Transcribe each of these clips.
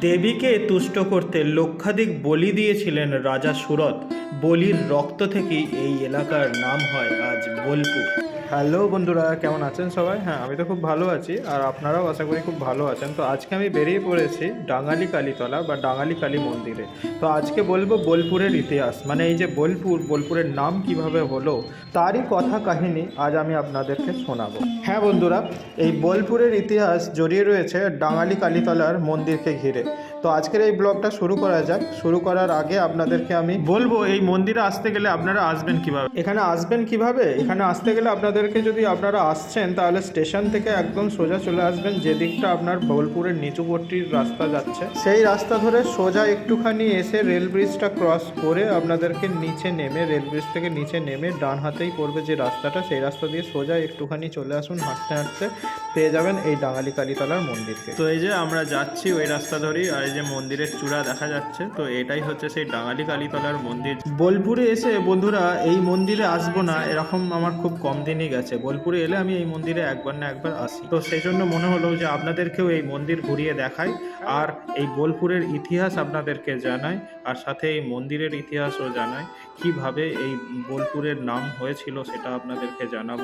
দেবীকে তুষ্ট করতে লক্ষাধিক বলি দিয়েছিলেন রাজা সুরত বলির রক্ত থেকেই এই এলাকার নাম হয় আজ বোলপুর। হ্যালো বন্ধুরা, কেমন আছেন সবাই? হ্যাঁ আমি তো খুব ভালো আছি, আর আপনারাও আশা করি খুব ভালো আছেন। তো আজকে আমি বেরিয়ে পড়েছি ডাঙালি কালীতলা বা ডাঙালি কালী মন্দিরে। তো আজকে বলব বোলপুরের ইতিহাস মানে এই যে বোলপুর, বোলপুরের নাম কীভাবে হলো, তারই কথা কাহিনী আজ আমি আপনাদেরকে শোনাবো। হ্যাঁ বন্ধুরা, এই বোলপুরের ইতিহাস জড়িয়ে রয়েছে ডাঙালি কালীতলার মন্দিরকে ঘিরে। তো আজকের এই ব্লগটা শুরু করা যাক। শুরু করার আগে আপনাদেরকে আমি বলব, এই মন্দিরে আসতে গেলে আপনারা আসবেন কীভাবে? এখানে আসবেন কীভাবে? এখানে আসতে গেলে আপনাদেরকে যদি আপনারা আসছেন, তাহলে স্টেশন থেকে একদম সোজা চলে আসবেন, যে দিকটা আপনার বোলপুরের নিচুপট্টির রাস্তা যাচ্ছে। সেই রাস্তা ধরে সোজা একটুখানি এসে রেল ব্রিজটা ক্রস করে আপনাদেরকে নিচে নেমে, রেল ব্রিজ থেকে নিচে নেমে ডান হাতেই পড়বে যে রাস্তাটা, সেই রাস্তা দিয়ে সোজা একটুখানি চলে আসুন, হাঁটতে হাঁটতে পেয়ে যাবেন এই ডাঙালি কালীতলার মন্দিরকে। তো এই যে আমরা যাচ্ছি ওই রাস্তা ধরেই, আর এই যে মন্দিরের চূড়া দেখা যাচ্ছে, তো এটাই হচ্ছে সেই ডাঙালি কালীতলার মন্দির। বোলপুরে এসে বন্ধুরা, এই মন্দিরে আসব না, এরকম আমার খুব কম দিনই গেছে। বোলপুরে এলে আমি এই মন্দিরে একবার না একবার আসি। তো সেই জন্য মনে হলো যে আপনাদেরকেও এই মন্দির ঘুরিয়ে দেখাই, আর এই বোলপুরের ইতিহাস আপনাদেরকে জানাই, আর সাথে এই মন্দিরের ইতিহাসও জানাই, কীভাবে এই বোলপুরের নাম হয়েছিল সেটা আপনাদেরকে জানাব।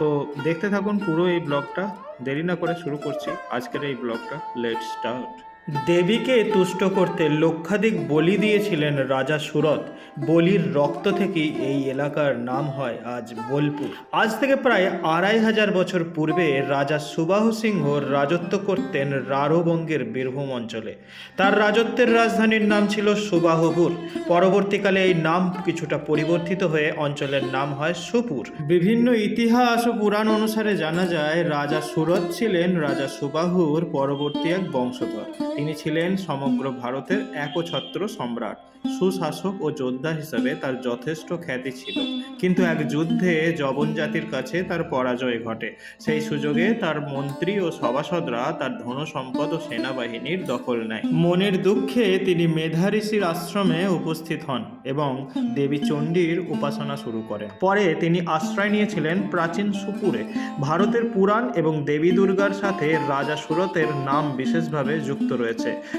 তো দেখতে থাকুন পুরো এই ব্লগটা, দেরি না করে শুরু করছি। আজকের এই ব্লগটা, লেট স্টার্ট। দেবীকে তুষ্ট করতে লক্ষাধিক বলি দিয়েছিলেন রাজা সুরত বলির রক্ত থেকেই এই এলাকার নাম হয় আজ বোলপুর। আজ থেকে প্রায় আড়াই হাজার বছর পূর্বে রাজা সুবাহু সিংহ রাজত্ব করতেন রারোবঙ্গের বীরভূম অঞ্চলে। তার রাজত্বের রাজধানীর নাম ছিল সুবাহুপুর। পরবর্তীকালে এই নাম কিছুটা পরিবর্তিত হয়ে অঞ্চলের নাম হয় সুপুর। বিভিন্ন ইতিহাস ও পুরাণ অনুসারে জানা যায়, রাজা সুরত ছিলেন রাজা সুবাহুর পরবর্তী এক বংশধর। তিনি ছিলেন সমগ্র ভারতের একছত্র সম্রাট, সুশাসক ও যোদ্ধা হিসাবে তার যথেষ্ট খ্যাতি ছিল। কিন্তু এক যুদ্ধে জবন জাতির কাছে তার পরাজয় ঘটে। সেই সুযোগে তার মন্ত্রী ও সভাসদরা তার ধন সম্পদ ও সেনাবাহিনীর দখল নেয়। মনের দুঃখে তিনি মেধা ঋষির আশ্রমে উপস্থিত হন এবং দেবী চণ্ডীর উপাসনা শুরু করেন। পরে তিনি আশ্রয় নিয়েছিলেন প্রাচীন সুপুরে। ভারতের পুরাণ এবং দেবী দুর্গার সাথে রাজা সুরতের নাম বিশেষভাবে যুক্ত রয়েছে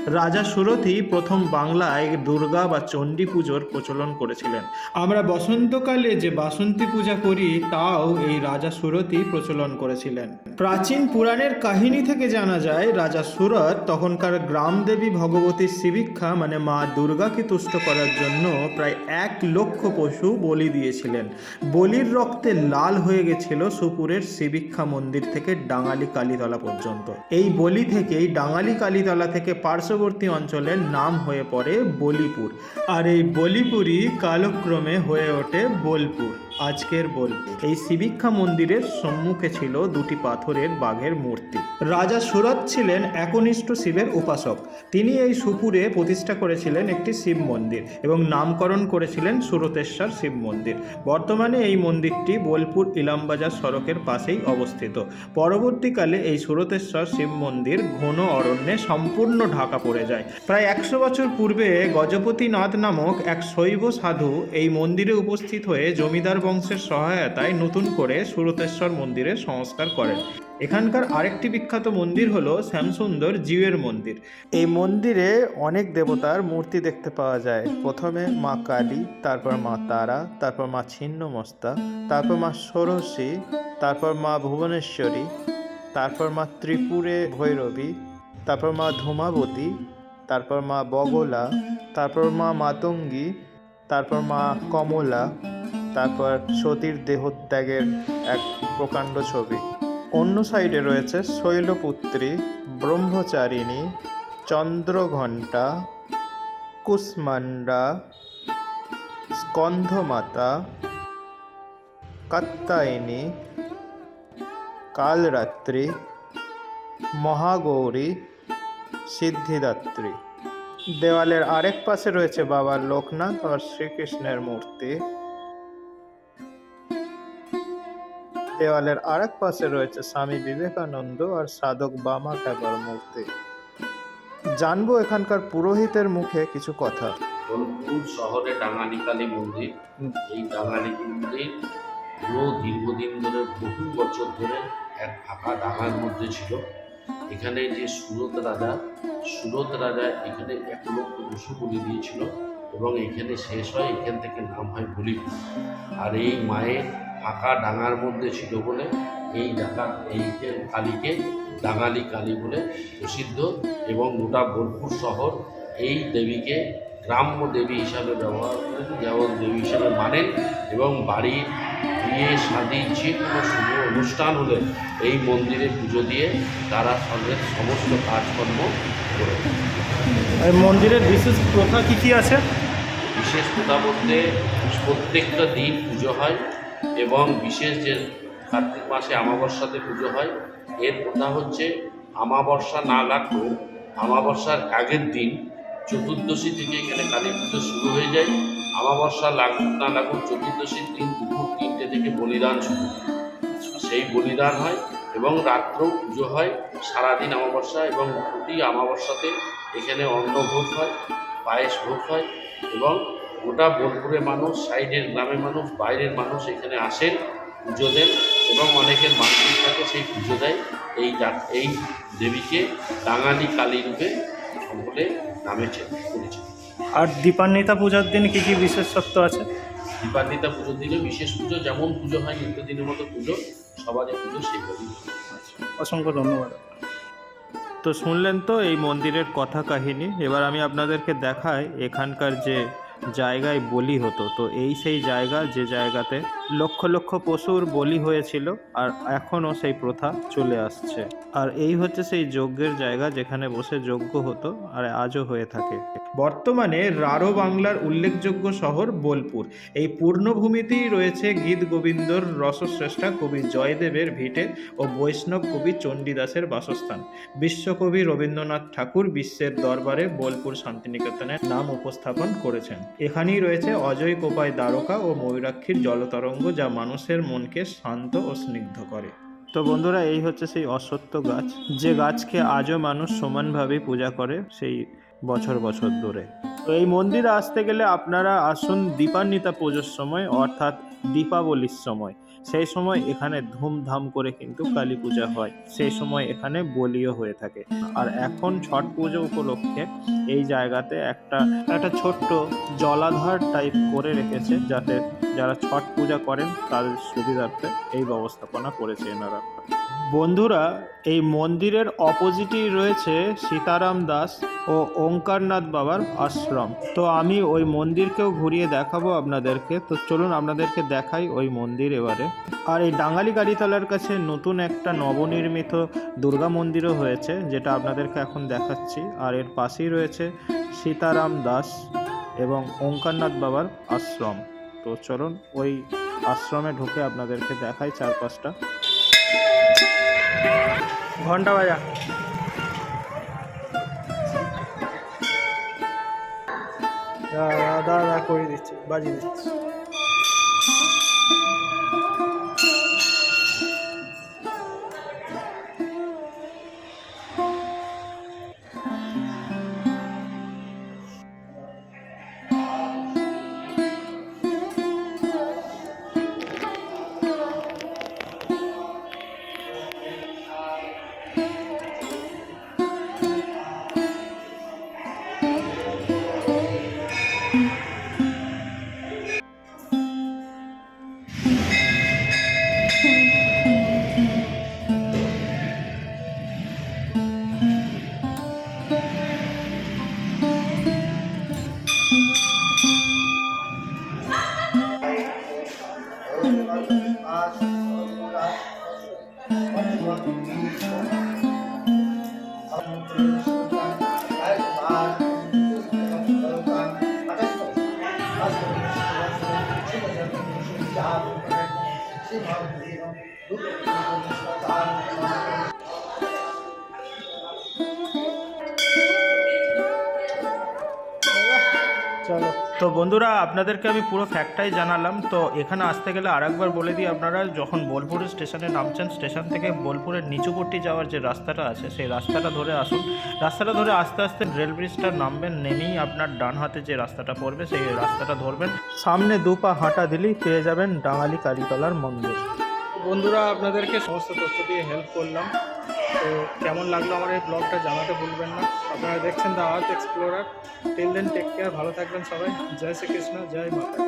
রাজা সুরতই প্রথম বাংলায় দুর্গা বা চণ্ডী পুজোর প্রচলন করেছিলেন। আমরা বসন্তকালে যে বাসন্তী পূজা করি, তাও এই রাজা সুরতই প্রচলন করেছিলেন। প্রাচীন পুরাণের কাহিনী থেকে জানা যায়, রাজা সুরত তখনকার গ্রাম দেবী ভগবতীর শিবিক্ষা মানে মা দুর্গাকে তুষ্ট করার জন্য প্রায় এক লক্ষ পশু বলি দিয়েছিলেন। বলির রক্তে লাল হয়ে গেছিল সুপুরের শিবিক্ষা মন্দির থেকে ডাঙালি কালীতলা পর্যন্ত। এই বলি থেকেই ডাঙালি কালীতলা থেকে পার্শ্ববর্তী অঞ্চলের নাম হয়ে পড়ে বলিপুর। আর এই বলিপুরই কালক্রমে হয়ে ওঠে বোলপুর, আজকের বোলপুর। এই শিবিক্ষা মন্দিরের সম্মুখে ছিল দুটি পাথরের বাঘের মূর্তি। রাজা সুরত ছিলেন একনিষ্ঠ শিবের উপাসক। তিনি এই সুপুরে প্রতিষ্ঠা করেছিলেন একটি শিব মন্দির এবং নামকরণ করেছিলেন সুরতেশ্বর শিব মন্দির। বর্তমানে এই মন্দিরটি বোলপুর ইলামবাজার সড়কের পাশেই অবস্থিত। পরবর্তীকালে এই সুরতেশ্বর শিব মন্দির ঘন অরণ্যে সম্পূর্ণ ঢাকা পড়ে যায়। প্রায় একশো বছর পূর্বে গজপতিনাথ নামক এক শৈব সাধু এই মন্দিরে উপস্থিত হয়ে জমিদার বংশের সহায়তায় নতুন করে সুরতেশ্বর মন্দিরের সংস্কার করেন। এখানকার আরেকটি বিখ্যাত মন্দির হলো শ্যামসুন্দর জিউয়ের মন্দির। এই মন্দিরে অনেক দেবতার মূর্তি দেখতে পাওয়া যায়। প্রথমে মা কালী, তারপর মা তারা, তারপর মা ছিন্নমস্তা তারপর মা ষোড়শী, তারপর মা ভুবনেশ্বরী, তারপর মা ত্রিপুরে ভৈরবী তারপর মা ধূমাবতী, তারপর মা বগলা, তারপর মা মাতঙ্গী, তারপর মা কমলা, তারপর সতীর দেহত্যাগের এক প্রকাণ্ড ছবি। অন্য সাইডে রয়েছে শৈলপুত্রী, ব্রহ্মচারিণী, চন্দ্রঘণ্টা কুষ্মান্ডা স্কন্ধমাতা, কাত্তায়নী, কালরাত্রি, মহাগৌরী সিদ্ধিদাত্রী। দেওয়ালের আরেক পাশে রয়েছে বাবা লোকনাথ আর শ্রীকৃষ্ণের মূর্তি। দেওয়ালের আরেক পাশে রয়েছে স্বামী বিবেকানন্দ আর সাধক বামা ক্যাবার মূর্তি। জানব এখানকার পুরোহিতের মুখে কিছু কথা। বোলপুর শহরে মন্দির। এই ডাঙালি মন্দির পুরো দীর্ঘদিন ধরে বহু বছর ধরে এক ফাঁকা ডাঙার মধ্যে ছিল। এখানে যে সুরত রাজা সুরত রাজা এখানে এক লক্ষ পশু বলি দিয়েছিল এবং এখানে শেষ হয়, এখান থেকে নাম হয় বলিপুর আর এই মায়ের ফাঁকা ডাঙার মধ্যে ছিল বলে, এই ডাকা, এই কালীকে ডাঙালি কালী বলে প্রসিদ্ধ এবং গোটা বোলপুর শহর এই দেবীকে গ্রাম্য দেবী হিসাবে ব্যবহার করেন যেমন দেবী হিসাবে মানেন এবং বাড়ির বিয়ে শাদী যে কোনো শুভ অনুষ্ঠান হলে এই মন্দিরে পুজো দিয়ে তারা তাদের সমস্ত কাজকর্ম করে। এই মন্দিরের বিশেষ প্রথা কী কী আছে বিশেষ প্রথা বলতে প্রত্যেকটা দিন পুজো হয় এবং বিশেষ যে কার্তিক মাসে আমাবস্যাতে পুজো হয় এর প্রথা হচ্ছে আমাবস্যা না লাগলেও আমাবস্যার আগের দিন চতুর্দশী থেকে এখানে কালী পুজো শুরু হয়ে যায় আমাবস্যা লাগুক না লাগুক চতুর্দশীর দিন দুপুর থেকে বলিদান সেই বলিদান হয় এবং রাত্রেও পুজো হয়, সারাদিন অমাবস্যা এবং প্রতি অমাবস্যাতে এখানে অন্নভোগ হয়, পায়েস ভোগ হয় এবং গোটা বোলপুরের মানুষ, সাইডের গ্রামের মানুষ, বাইরের মানুষ এখানে আসেন, পুজো দেন এবং অনেকের মানসিক থাকে, সেই পুজো দেয়। এই এই দেবীকে ডাঙালি কালী রূপে সকলে নামেছেন পরিচিত আর দীপান্বিতা পূজার দিন কী কী বিশেষত্ব আছে? দীপান্বিতা পুজো দিলে বিশেষ পুজো, যেমন পুজো হয় নিত্যদিনের মতো পুজো, সবারই পুজো সেইভাবেই হয়। অসংখ্য ধন্যবাদ। তো শুনলেন তো এই মন্দিরের কথা কাহিনী। এবার আমি আপনাদেরকে দেখাই এখানকার যে জায়গায় বলি হতো। তো এই সেই জায়গা, যে জায়গাতে লক্ষ লক্ষ পশুর বলি হয়েছিল আর এখনও সেই প্রথা চলে আসছে। আর এই হচ্ছে সেই যজ্ঞের জায়গা যেখানে বসে যজ্ঞ হতো আর আজও হয়ে থাকে। বর্তমানে রারো বাংলার উল্লেখযোগ্য শহর বোলপুর। এই পূর্ণভূমিতেই রয়েছে গীত গোবিন্দর রসশ্রেষ্ঠা কবি জয়দেবের ভিটে ও বৈষ্ণব কবি চণ্ডীদাসের বাসস্থান। বিশ্বকবি রবীন্দ্রনাথ ঠাকুর বিশ্বের দরবারে বোলপুর শান্তিনিকেতনের নাম উপস্থাপন করেছেন। এখানেই রয়েছে অজয় কোপাই দ্বারকা ও ময়ূরাক্ষীর জলতরঙ্গ যা মানুষের মনকে শান্ত ও স্নিগ্ধ করে। তো বন্ধুরা, এই হচ্ছে সেই অসত্য গাছ। যে গাছকে আজও মানুষ সমানভাবে পূজা করে সেই বছর বছর ধরে। তো এই মন্দিরে আসতে গেলে আপনারা আসুন দীপান্বিতা পুজোর সময়, অর্থাৎ দীপাবলির সময়। সেই সময় এখানে ধুমধাম করে কিন্তু কালী পূজা হয়। সেই সময় এখানে বলিও হয়ে থাকে। আর এখন ছট পুজো উপলক্ষে এই জায়গাতে একটা একটা ছোট্ট জলাধার টাইপ করে রেখেছে যাতে যারা ছট পূজা করেন তাদের সুবিধার্থে এই ব্যবস্থাপনা করেছে এনারা। বন্ধুরা, এই মন্দিরের অপোজিটেই রয়েছে সীতারাম দাস ও ওঙ্কারনাথ বাবার আশ্রম। তো আমি ওই মন্দিরকেও ঘুরিয়ে দেখাবো আপনাদেরকে। তো চলুন আপনাদেরকে দেখাই ওই মন্দির এবারে। আর এই ডাঙ্গালি গাড়িতলার কাছে নতুন একটা নবনির্মিত দুর্গা মন্দিরও হয়েছে, যেটা আপনাদেরকে এখন দেখাচ্ছি। আর এর পাশেই রয়েছে সীতারাম দাস এবং ওঙ্কারনাথ বাবার আশ্রম। তো চলুন ওই আশ্রমে ঢুকে আপনাদেরকে দেখাই চারপাশটা। ঘণ্টা বাজা। দাদা দাদা করে দিচ্ছে বাজিয়ে দিচ্ছি। চলো। তো বন্ধুরা, আপনাদেরকে আমি পুরো ফ্যাক্টটাই জানালাম। তো এখানে আসতে গেলে আরেকবার বলে দিই আপনারা, যখন বোলপুর স্টেশনে নামছেন, স্টেশন থেকে বোলপুরের নিচুপট্টি যাওয়ার যে রাস্তাটা আছে, সেই রাস্তাটা ধরে আসুন। রাস্তাটা ধরে আস্তে আস্তে রেল ব্রিজটা নামবেন, নেমেই আপনার ডান হাতে যে রাস্তাটা পড়বে, সেই রাস্তাটা ধরবেন। সামনে দু পা হাঁটা দিলেই পেয়ে যাবেন ডাঙালি কালীতলার মন্দির। বন্ধুরা, আপনাদেরকে সমস্ত তথ্য দিয়ে হেল্প করলাম। তো কেমন লাগল আমার এই ব্লগটা জানাতে ভুলবেন না। আপনারা দেখছেন the earth explorer till then take care ভালো থাকবেন সবাই। জয় শ্রীকৃষ্ণ, জয় মাতা।